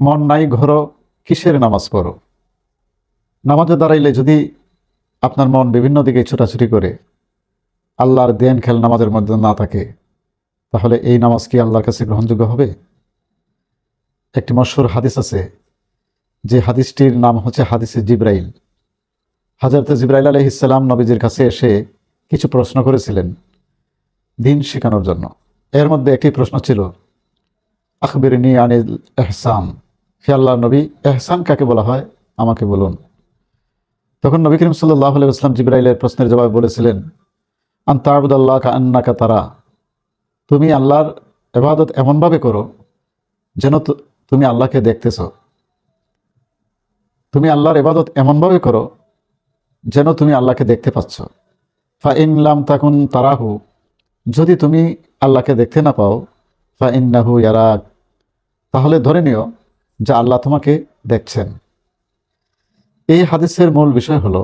মন নাই, ঘর, কিসের নামাজ পড়ো? নামাজে দাঁড়াইলে যদি আপনার মন বিভিন্ন দিকে ছোটাছুটি করে, আল্লাহর দেন খেল নামাজের মধ্যে না থাকে, তাহলে এই নামাজ কি আল্লাহর কাছে গ্রহণযোগ্য হবে? একটি মশহুর হাদিস আছে, যে হাদিসটির নাম হচ্ছে হাদিসে জিব্রাইল। হাজরত জিব্রাইল আলহিসাল্লাম নবীজির কাছে এসে কিছু প্রশ্ন করেছিলেন দিন শেখানোর জন্য। এর মধ্যে একটি প্রশ্ন ছিল, আখবিরিনী আনিল এহসান হে আল্লাহ নবী, এহসান কাকে বলা হয়? আমাকে বলুন। তখন নবী করিম সাল্লাহ আলাইসলাম জিব্রাইলের প্রশ্নের জবাবে বলেছিলেন আন্তাবুদাল্লাহ কান্নাকা তারা। তুমি আল্লাহর এবাদত এমনভাবে করো যেন তুমি আল্লাহকে দেখতেছ। তুমি আল্লাহর এবাদত এমনভাবে করো যেন তুমি আল্লাহকে দেখতে পাচ্ছ। ফা ইনলাম তাকুন তারাহু। যদি তুমি আল্লাহকে দেখতে না পাও ফা ইন্নাহু ইয়ারাক। তাহলে ধরে নিও যে আল্লাহ তোমাকে দেখছেন। এই হাদিসের মূল বিষয় হলো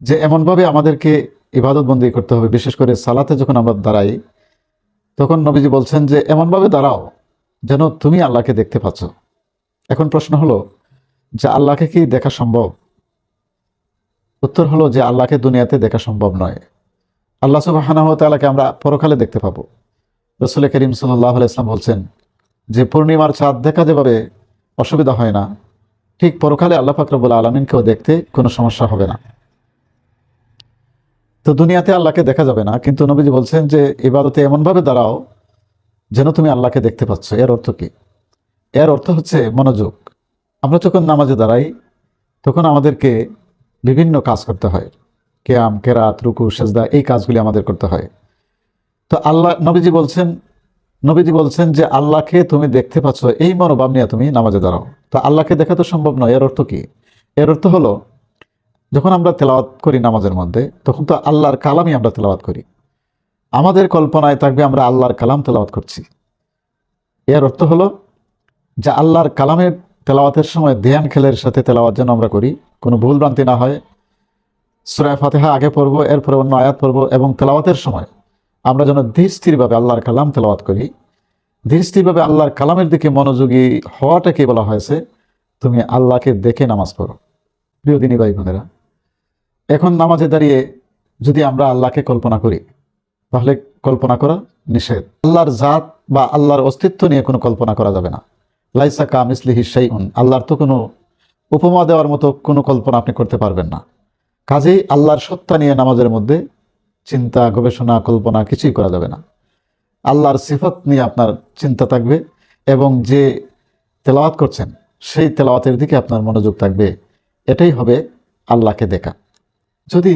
যে এমনভাবে আমাদেরকে ইবাদত বন্দী করতে হবে, বিশেষ করে সালাতে যখন আমরা দাঁড়াই, তখন নবীজি বলছেন যে, এমনভাবে দাঁড়াও যেন তুমি আল্লাহকে দেখতে পাচ্ছ। এখন প্রশ্ন হলো, যে আল্লাহকে কি দেখা সম্ভব? উত্তর হলো যে, আল্লাহকে দুনিয়াতে দেখা সম্ভব নয়। আল্লাহ সুবাহানাহ তালাকে আমরা পরকালে দেখতে পাবো। রসুল করিম সাল্লাহ ইসলাম বলছেন, যে পূর্ণিমার চাঁদ দেখা যেভাবে অসুবিধা হয় না। ঠিক পরকালে আল্লাহ ফাকরবুল আলমিনকেও দেখতে কোনো সমস্যা হবে না। তো দুনিয়াতে আল্লাহকে দেখা যাবে না, কিন্তু নবীজি বলছেন যে, ইবাদতে এমনভাবে দাঁড়াও যেন তুমি আল্লাহকে দেখতে পাচ্ছ। এর অর্থ কি? এর অর্থ হচ্ছে মনোযোগ। আমরা যখন নামাজে দাঁড়াই, তখন আমাদেরকে বিভিন্ন কাজ করতে হয়। কেয়াম, কেরাত, রুকু, সেজদা, এই কাজগুলি আমাদের করতে হয়। তো আল্লাহ, নবীজি বলছেন নবীজি বলছেন যে, আল্লাহকে তুমি দেখতে পাচ্ছ, এই মনোভাব নিয়ে তুমি নামাজে দাঁড়াও। তো আল্লাহকে দেখা তো সম্ভব নয়, এর অর্থ কি? এর অর্থ হলো, যখন আমরা তেলাওয়াত করি নামাজের মধ্যে, তখন তো আল্লাহর কালামই আমরা তেলাওয়াত করি। আমাদের কল্পনায় থাকবে আমরা আল্লাহর কালাম তেলাওয়াত করছি। এর অর্থ হলো, যে আল্লাহর কালামের তেলাওয়াতের সময় ধ্যান খেলের সাথে তেলাওয়াত যেন আমরা করি, কোনো ভুল ভ্রান্তি না হয় সুরায় ফাতেহা আগে পড়ব, এরপরে অন্য আয়াত পড়ব এবং তেলাওয়াতের সময় আমরা যেন ধীর স্থিরভাবে আল্লাহর কালাম তেলাওয়াত করি। ধীর স্থিরভাবে আল্লাহর কালামের দিকে মনোযোগী হওয়াটাকে বলা হয়েছে? তুমি আল্লাহকে দেখে নামাজ পড়ো। প্রিয় দিনী ভাই বোনেরা, এখন নামাজে দাঁড়িয়ে যদি আমরা আল্লাহকে কল্পনা করি, তাহলে কল্পনা করা নিষেধ। আল্লাহর জাত বা আল্লাহর অস্তিত্ব নিয়ে কোনো কল্পনা করা যাবে না। লাইসা কা মিসলিহি শাইউন, আল্লাহর তো কোনো উপমা দেওয়ার মতো কোনো কল্পনা আপনি করতে পারবেন না। কাজেই আল্লাহর সত্তা নিয়ে নামাজের মধ্যে চিন্তা, গবেষণা, কল্পনা কিছুই করা যাবে না। আল্লাহর সিফত নিয়ে আপনার চিন্তা থাকবে এবং যে তেলাওয়াত করছেন, সেই তেলাওয়াতের দিকে আপনার মনোযোগ থাকবে। এটাই হবে আল্লাহকে দেখা। যদি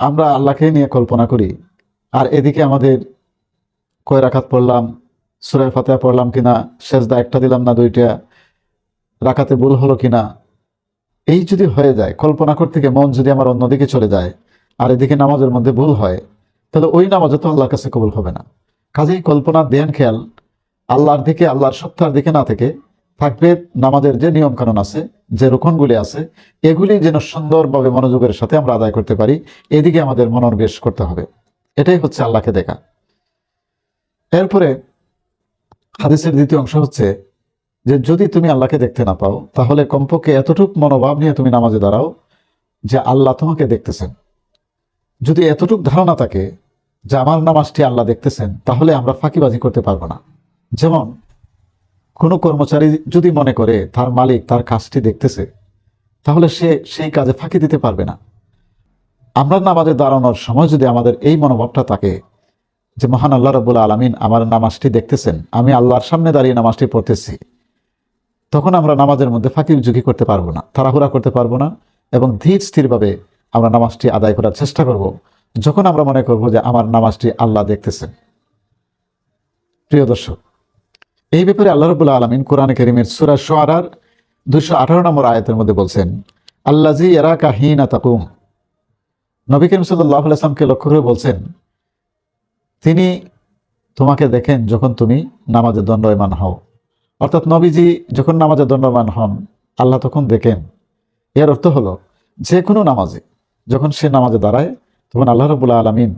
আমরা আল্লাহকে নিয়ে কল্পনা করি, আর এদিকে আমাদের কয় রাখাত পড়লাম সুরায় ফাতেহা পড়লাম কিনা, সেজদা একটা দিলাম না দুইটা রাখাতে ভুল হলো কিনা, এই যদি হয়ে যায়, কল্পনা করতে গিয়ে মন যদি আমার অন্যদিকে চলে যায় আর এদিকে নামাজের মধ্যে ভুল হয়, তাহলে ওই নামাজে তো আল্লাহর কাছে কবুল হবে না। কাজেই কল্পনা, ধ্যান, খেয়াল, আল্লাহর দিকে, আল্লাহর সত্তার দিকে না থেকে থাকবে নামাজের যে নিয়ম কানুন আছে, যে রোকনগুলি আছে, এগুলি যেন সুন্দরভাবে মনোযোগের সাথে আমরা আদায় করতে পারি, এদিকে আমাদের মনোনিবেশ করতে হবে। এটাই হচ্ছে আল্লাহকে দেখা। এরপরে হাদিসের দ্বিতীয় অংশ হচ্ছে যে যদি তুমি আল্লাহকে দেখতে না পাও, তাহলে কমপক্ষে এতটুক মনোভাব নিয়ে তুমি নামাজে দাঁড়াও যে আল্লাহ তোমাকে দেখতেছেন। যদি এতটুক ধারণা থাকে যে আমার নামাজটি আল্লাহ দেখতেছেন, তাহলে আমরা ফাঁকিবাজি করতে পারব না। যেমন, কোনো কর্মচারী যদি মনে করে তার মালিক তার কাজটি দেখতেছে, তাহলে সে সেই কাজে ফাঁকি দিতে পারবে না। আমরা নামাজে দাঁড়ানোর সময় যদি আমাদের এই মনোভাবটা থাকে যে, মহান আল্লাহ রবুল্লা আলমিন আমার নামাজটি দেখতেছেন, আমি আল্লাহর সামনে দাঁড়িয়ে নামাজটি পড়তেছি, তখন আমরা নামাজের মধ্যে ফাঁকি ঝুঁকি করতে পারব না, তাড়াহুড়া করতে পারব না এবং ধীর স্থিরভাবে আমরা নামাজটি আদায় করার চেষ্টা করব। যখন আমরা মনে করব যে আমার নামাজটি আল্লাহ দেখতেছেন। প্রিয় দর্শক, এই ব্যাপারে আল্লাহ রবুল্লা আলমিন কোরআন করিমের সুরা সোয়ারার দুশো আঠারো নম্বর আয়াতের মধ্যে বলছেন আল্লাজি এরাকা হিনা তাকুম। নবী করিম সাল্লাহ আসলামকে লক্ষ্য করে বলছেন, তিনি তোমাকে দেখেন যখন তুমি নামাজে দণ্ডয়মান হও। অর্থাৎ নবীজি যখন নামাজে দণ্ডমান হন, আল্লাহ তখন দেখেন। এর অর্থ হলো, যে কোনো নামাজে যখন সে নামাজে দাঁড়ায়, তখন আল্লাহ রবুল্লা আলমিন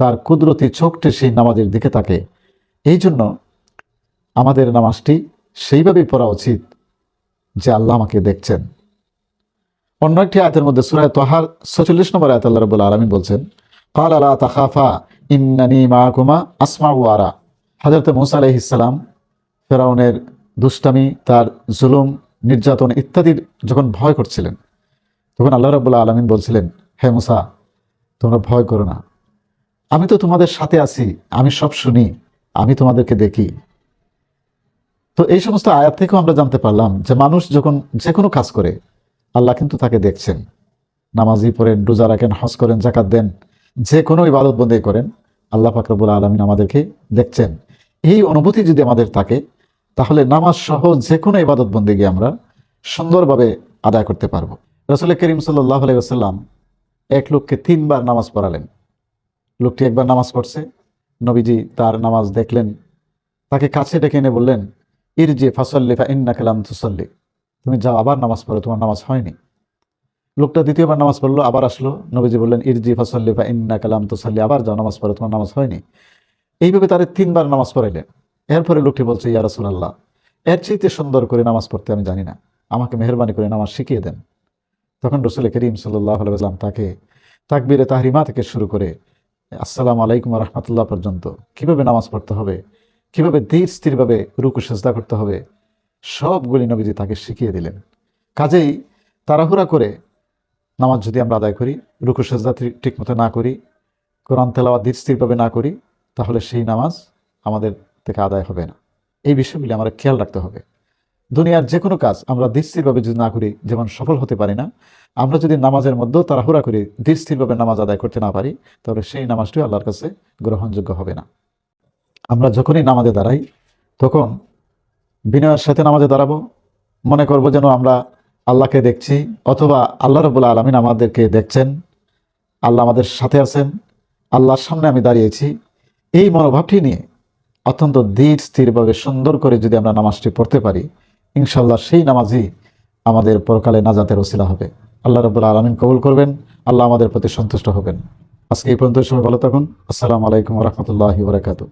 তার কুদরতি চোখটি সেই নামাজের দিকে তাকে। এই জন্য আমাদের নামাজটি সেইভাবেই পড়া উচিত যে আল্লাহ আমাকে দেখছেন। অন্য একটি আয়তের মধ্যে সুরায় তোহার ছচল্লিশ নম্বর আয়ত আল্লাহ রবুল্লা আলমী বলছেন, কাল আলা তাহাফা ইন্নানি মাহকুমা আসমা ওয়ারা। হজরত মুসা আলহিসাল্লাম ফেরাউনের দুষ্টামি, তার জুলুম, নির্যাতন ইত্যাদির যখন ভয় করছিলেন, তখন আল্লাহ রবুল্লা আলমিন বলছিলেন হে মুসা, তোমরা ভয় করো না। আমি তো তোমাদের সাথে আছি, আমি সব শুনি, আমি তোমাদেরকে দেখি। তো এই সমস্ত আয়াত থেকেও আমরা জানতে পারলাম যে মানুষ যখন যে কোনো কাজ করে, আল্লাহ কিন্তু তাকে দেখছেন। নামাজি পড়েন, রোজা রাখেন, হজ করেন জাকাত দেন, যে কোনো ইবাদত বন্দী করেন, আল্লাহ ফাকরবুল আলমিন আমাদেরকে দেখছেন। এই অনুভূতি যদি আমাদের থাকে, তাহলে নামাজ সহ যে কোনো ইবাদত বন্দিকে আমরা সুন্দরভাবে আদায় করতে পারব। রসুল করিম সাল্লাহ আলাইসাল্লাম এক লোককে তিনবার নামাজ পড়ালেন। লোকটি একবার নামাজ পড়ছে, নবীজি তার নামাজ দেখলেন, তাকে কাছে ডেকে এনে বললেন ইর যে ফা ইন্না কালাম তুসল্লি। তুমি যাও, আবার নামাজ পড়ো, তোমার নামাজ হয়নি। লোকটা দ্বিতীয়বার নামাজ পড়ল, আবার আসলো। নবীজি বললেন, ইরজি ফাসল্লি ফা ইন্না কালাম তুসল্লি, আবার যাও, নামাজ পড়ো, তোমার নামাজ হয়নি। এইভাবে তাদের তিনবার নামাজ পড়াইলেন। এরপরে লোকটি বলছে, ইয়া রাসূলুল্লাহ, এর চাইতে সুন্দর করে নামাজ পড়তে আমি জানি না। আমাকে মেহরবানি করে নামাজ শিখিয়ে দেন। তখন রসুল করিম আলাইসাল্লাম তাকে তাকবিরে তাহরিমা থেকে শুরু করে, আসসালামু আলাইকুম রহমতুল্লাহ পর্যন্ত কীভাবে নামাজ পড়তে হবে, কীভাবে ধীর স্থিরভাবে রুকু, সেজদা করতে হবে, সবগুলি নবীজি তাকে শিখিয়ে দিলেন। কাজেই তাড়াহুড়া করে নামাজ যদি আমরা আদায় করি, রুকু, সেজদা ঠিক মতো না করি, কোরআন তেলাওয়া ধীর স্থিরভাবে না করি, তাহলে সেই নামাজ আমাদের থেকে আদায় হবে না। এই বিষয়গুলি আমরা খেয়াল রাখতে হবে। দুনিয়ার যে কোনো কাজ আমরা ধীরস্থিরভাবে যদি না করি, যেমন সফল হতে পারি না, আমরা যদি নামাজের মধ্যেও তাড়াহুড়া করি ধীরস্থিরভাবে নামাজ আদায় করতে না পারি, তাহলে সেই নামাজটিও আল্লাহর কাছে গ্রহণযোগ্য হবে না। আমরা যখনই নামাজে দাঁড়াই, তখন বিনয়ের সাথে নামাজে দাঁড়াবো, মনে করব যেন আমরা আল্লাহকে দেখছি, অথবা আল্লাহ রবুল্লা আলমিন আমাদেরকে দেখছেন, আল্লাহ আমাদের সাথে আছেন, আল্লাহর সামনে আমি দাঁড়িয়েছি। এই মনোভাবটি নিয়ে অত্যন্ত ধীর স্থিরভাবে সুন্দর করে যদি আমরা নামাজটি পড়তে পারি ইনশাল্লাহ সেই নামাজই আমাদের পরকালে নাজাতের ওসিলা হবে। আল্লাহ রবুল্লা আলমিন কবুল করবেন, আল্লাহ আমাদের প্রতি সন্তুষ্ট হবেন। আজকে এই পর্যন্ত সবাই ভালো থাকুন। আসসালামু আলাইকুম রহমতুল্লাহি বরাকাতু